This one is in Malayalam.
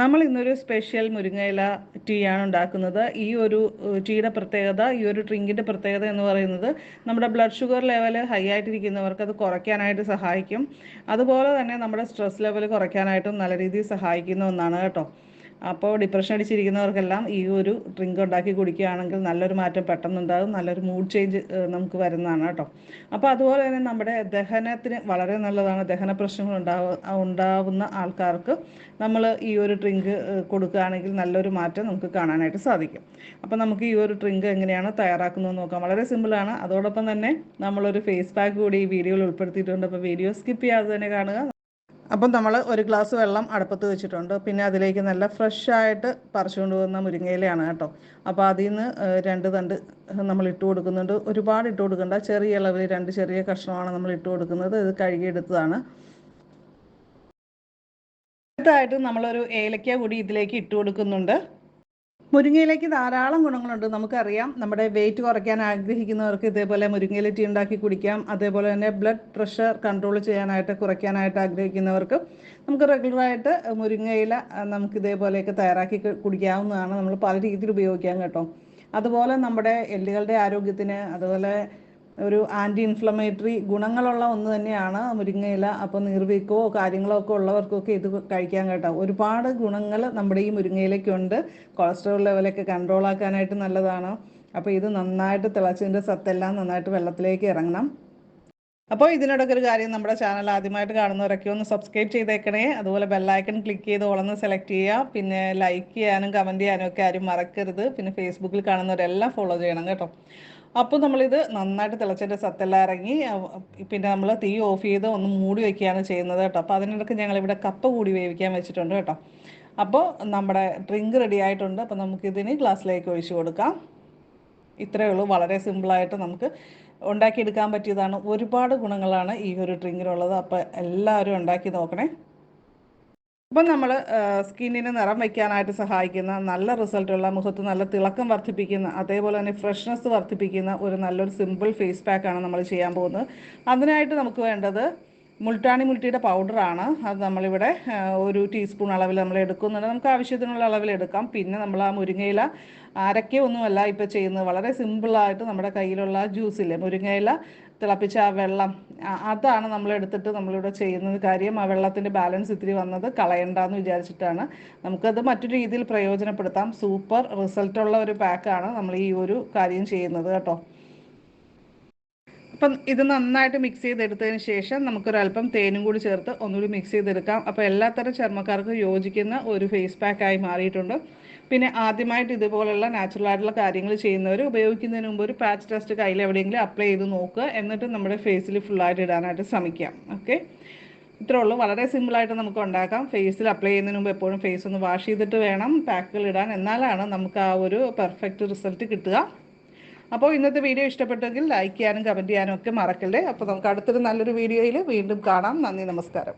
നമ്മൾ ഇന്നൊരു സ്പെഷ്യൽ മുരിങ്ങയില ടീ ആണ് ഉണ്ടാക്കുന്നത്. ഈ ഒരു ടീയുടെ പ്രത്യേകത ഈ ഒരു ഡ്രിങ്കിന്റെ പ്രത്യേകത എന്ന് പറയുന്നത് നമ്മുടെ ബ്ലഡ് ഷുഗർ ലെവൽ ഹൈ ആയിട്ടിരിക്കുന്നവർക്ക് അത് കുറയ്ക്കാനായിട്ട് സഹായിക്കും. അതുപോലെ തന്നെ നമ്മുടെ സ്ട്രെസ് ലെവൽ കുറയ്ക്കാനായിട്ടും നല്ല രീതിയിൽ സഹായിക്കുന്ന ഒന്നാണ് കേട്ടോ. അപ്പോൾ ഡിപ്രഷൻ അടിച്ചിരിക്കുന്നവർക്കെല്ലാം ഈ ഒരു ഡ്രിങ്ക് ഉണ്ടാക്കി കുടിക്കുകയാണെങ്കിൽ നല്ലൊരു മാറ്റം പെട്ടെന്നുണ്ടാകും നല്ലൊരു മൂഡ് ചേഞ്ച് നമുക്ക് വരുന്നതാണ് കേട്ടോ. അപ്പോൾ അതുപോലെ തന്നെ നമ്മുടെ ദഹനത്തിന് വളരെ നല്ലതാണ്. ദഹന പ്രശ്നങ്ങൾ ഉണ്ടാവ ഉണ്ടാവുന്ന ആൾക്കാർക്ക് നമ്മൾ ഈ ഒരു ഡ്രിങ്ക് കൊടുക്കുകയാണെങ്കിൽ നല്ലൊരു മാറ്റം നമുക്ക് കാണാനായിട്ട് സാധിക്കും. അപ്പോൾ നമുക്ക് ഈ ഒരു ഡ്രിങ്ക് എങ്ങനെയാണ് തയ്യാറാക്കുന്നത് നോക്കാം. വളരെ സിമ്പിളാണ് അതോടൊപ്പം തന്നെ നമ്മളൊരു ഫേസ് പാക്ക് കൂടി ഈ വീഡിയോയിൽ ഉൾപ്പെടുത്തിയിട്ടുണ്ട്. അപ്പോൾ വീഡിയോ സ്കിപ്പ് ചെയ്യാതെ തന്നെ കാണുക. അപ്പം നമ്മൾ ഒരു ഗ്ലാസ് വെള്ളം അടുപ്പത്ത് വെച്ചിട്ടുണ്ട്. പിന്നെ അതിലേക്ക് നല്ല ഫ്രഷ് ആയിട്ട് പറിച്ചുകൊണ്ട് പോകുന്ന മുരിങ്ങയിലയാണ് കേട്ടോ. അപ്പോൾ അതിൽ നിന്ന് രണ്ട് തണ്ട് നമ്മൾ ഇട്ട് കൊടുക്കുന്നുണ്ട്. ഒരുപാട് ഇട്ട് കൊടുക്കണ്ട. ചെറിയ അളവിൽ രണ്ട് ചെറിയ കഷ്ണമാണ് നമ്മൾ ഇട്ട് കൊടുക്കുന്നത്. ഇത് കഴുകിയെടുത്തതാണ്. അടുത്തായിട്ട് നമ്മളൊരു ഏലക്ക കൂടി ഇതിലേക്ക് ഇട്ട് കൊടുക്കുന്നുണ്ട്. മുരിങ്ങയിലേക്ക് ധാരാളം ഗുണങ്ങളുണ്ട്. നമുക്കറിയാം നമ്മുടെ വെയിറ്റ് കുറയ്ക്കാൻ ആഗ്രഹിക്കുന്നവർക്ക് ഇതേപോലെ മുരിങ്ങയില ടീ ഉണ്ടാക്കി കുടിക്കാം. അതേപോലെ തന്നെ ബ്ലഡ് പ്രഷർ കൺട്രോൾ ചെയ്യാനായിട്ട് കുറയ്ക്കാനായിട്ട് ആഗ്രഹിക്കുന്നവർക്ക് നമുക്ക് റെഗുലറായിട്ട് മുരിങ്ങയില നമുക്ക് ഇതേപോലെയൊക്കെ തയ്യാറാക്കി കുടിക്കാവുന്നതാണ്. നമ്മൾ പല രീതിയിൽ ഉപയോഗിക്കാം കേട്ടോ. അതുപോലെ നമ്മുടെ എല്ലുകളുടെ ആരോഗ്യത്തിന് അതുപോലെ ഒരു ആന്റി ഇൻഫ്ലമേറ്ററി ഗുണങ്ങളുള്ള ഒന്ന് തന്നെയാണ് മുരിങ്ങയില അപ്പോൾ നീർവീക്കോ കാര്യങ്ങളോ ഒക്കെ ഉള്ളവർക്കൊക്കെ ഇത് കഴിക്കാൻ കേട്ടോ. ഒരുപാട് ഗുണങ്ങൾ നമ്മുടെ ഈ മുരിങ്ങയിലയ്ക്കുണ്ട്. കൊളസ്ട്രോൾ ലെവലൊക്കെ കൺട്രോൾ ആക്കാനായിട്ട് നല്ലതാണ്. അപ്പോൾ ഇത് നന്നായിട്ട് തിളച്ചതിന്റെ സത്തെല്ലാം നന്നായിട്ട് വെള്ളത്തിലേക്ക് ഇറങ്ങണം. അപ്പോൾ ഇതിനിടയ്ക്ക് ഒരു കാര്യം നമ്മുടെ ചാനൽ ആദ്യമായിട്ട് കാണുന്നവരൊക്കെ ഒന്ന് സബ്സ്ക്രൈബ് ചെയ്തേക്കണേ. അതുപോലെ ബെല്ലൈക്കൺ ക്ലിക്ക് ചെയ്ത് ഓളൊന്ന് സെലക്ട് ചെയ്യുക. പിന്നെ ലൈക്ക് ചെയ്യാനും കമന്റ് ചെയ്യാനും ഒക്കെ ആരും മറക്കരുത്. പിന്നെ ഫേസ്ബുക്കിൽ കാണുന്നവരെല്ലാം ഫോളോ ചെയ്യണം കേട്ടോ. അപ്പോൾ നമ്മളിത് നന്നായിട്ട് തിളച്ചതിന്റെ സത്തെല്ലാം ഇറങ്ങി. പിന്നെ നമ്മൾ തീ ഓഫ് ചെയ്ത് ഒന്ന് മൂടി വയ്ക്കുകയാണ് ചെയ്യുന്നത് കേട്ടോ. അപ്പോൾ അതിനിടയ്ക്ക് ഞങ്ങളിവിടെ കപ്പ കൂടി വേവിക്കാൻ വെച്ചിട്ടുണ്ട് കേട്ടോ. അപ്പോൾ നമ്മുടെ ഡ്രിങ്ക് റെഡി ആയിട്ടുണ്ട്. അപ്പോൾ നമുക്കിതിന് ഗ്ലാസ്സിലേക്ക് ഒഴിച്ചു കൊടുക്കാം. ഇത്രയേ ഉള്ളൂ. വളരെ സിമ്പിളായിട്ട് നമുക്ക് ഉണ്ടാക്കിയെടുക്കാൻ പറ്റിയതാണ്. ഒരുപാട് ഗുണങ്ങളാണ് ഈ ഒരു ഡ്രിങ്കിനുള്ളത് അപ്പോൾ എല്ലാവരും ഉണ്ടാക്കി നോക്കണേ. അപ്പം നമ്മൾ സ്കിന്നിന് നിറം വയ്ക്കാനായിട്ട് സഹായിക്കുന്ന നല്ല റിസൾട്ടുള്ള മുഖത്ത് നല്ല തിളക്കം വർദ്ധിപ്പിക്കുന്ന അതേപോലെ തന്നെ ഫ്രഷ്നെസ് വർദ്ധിപ്പിക്കുന്ന ഒരു നല്ലൊരു സിമ്പിൾ ഫേസ് പാക്കാണ് നമ്മൾ ചെയ്യാൻ പോകുന്നത്. അതിനായിട്ട് നമുക്ക് വേണ്ടത് മുൾട്ടാണി മുൾട്ടിയുടെ പൗഡറാണ്. അത് നമ്മളിവിടെ ഒരു ടീസ്പൂൺ അളവിൽ നമ്മൾ എടുക്കുന്നുണ്ട്. നമുക്ക് ആവശ്യത്തിനുള്ള അളവിൽ എടുക്കാം. പിന്നെ നമ്മൾ ആ മുരിങ്ങയില അരക്കൊന്നുമല്ല ഇപ്പോൾ ചെയ്യുന്നത്. വളരെ സിമ്പിളായിട്ട് നമ്മുടെ കയ്യിലുള്ള ജ്യൂസില്ലേ മുരിങ്ങയില തിളപ്പിച്ച ആ വെള്ളം അതാണ് നമ്മൾ എടുത്തിട്ട് നമ്മളിവിടെ ചെയ്യുന്നത് കാര്യം. ആ വെള്ളത്തിന്റെ ബാലൻസ് ഇത്തിരി വന്നത് കളയണ്ടെന്ന് വിചാരിച്ചിട്ടാണ്. നമുക്കത് മറ്റൊരു രീതിയിൽ പ്രയോജനപ്പെടുത്താം. സൂപ്പർ റിസൾട്ടുള്ള ഒരു പാക്കാണ് നമ്മൾ ഈ ഒരു കാര്യം ചെയ്യുന്നത് കേട്ടോ. അപ്പം ഇത് നന്നായിട്ട് മിക്സ് ചെയ്തെടുത്തതിന് ശേഷം നമുക്കൊരല്പം തേനും കൂടി ചേർത്ത് ഒന്നുകൂടി മിക്സ് ചെയ്തെടുക്കാം. അപ്പോൾ എല്ലാത്തരം ചർമ്മക്കാർക്കും യോജിക്കുന്ന ഒരു ഫേസ് പാക്കായി മാറിയിട്ടുണ്ട്. പിന്നെ ആദ്യമായിട്ട് ഇതുപോലുള്ള നാച്ചുറൽ ആയിട്ടുള്ള കാര്യങ്ങൾ ചെയ്യുന്നവർ ഉപയോഗിക്കുന്നതിന് മുമ്പ് ഒരു പാച്ച് ടെസ്റ്റ് കയ്യിൽ എവിടെയെങ്കിലും അപ്ലൈ ചെയ്ത് നോക്കുക. എന്നിട്ട് നമ്മുടെ ഫേസിൽ ഫുള്ളായിട്ട് ഇടാനായിട്ട് ശ്രമിക്കാം. ഓക്കെ ഇത്രേ ഉള്ളൂ. വളരെ സിമ്പിളായിട്ട് നമുക്ക് ഉണ്ടാക്കാം. ഫേസിൽ അപ്ലൈ ചെയ്യുന്നതിന് മുമ്പ് എപ്പോഴും ഫേസ് ഒന്ന് വാഷ് ചെയ്തിട്ട് വേണം. പാക്കുകൾ ഇടാൻ. എന്നാലാണ് നമുക്ക് ആ ഒരു പെർഫെക്റ്റ് റിസൾട്ട് കിട്ടുക. അപ്പോൾ ഇന്നത്തെ വീഡിയോ ഇഷ്ടപ്പെട്ടെങ്കിൽ ലൈക്ക് ചെയ്യാനും കമന്റ് ചെയ്യാനും ഒക്കെ മറക്കല്ലേ? അപ്പോൾ നമുക്ക് അടുത്തൊരു നല്ലൊരു വീഡിയോയിൽ വീണ്ടും കാണാം. നന്ദി നമസ്കാരം.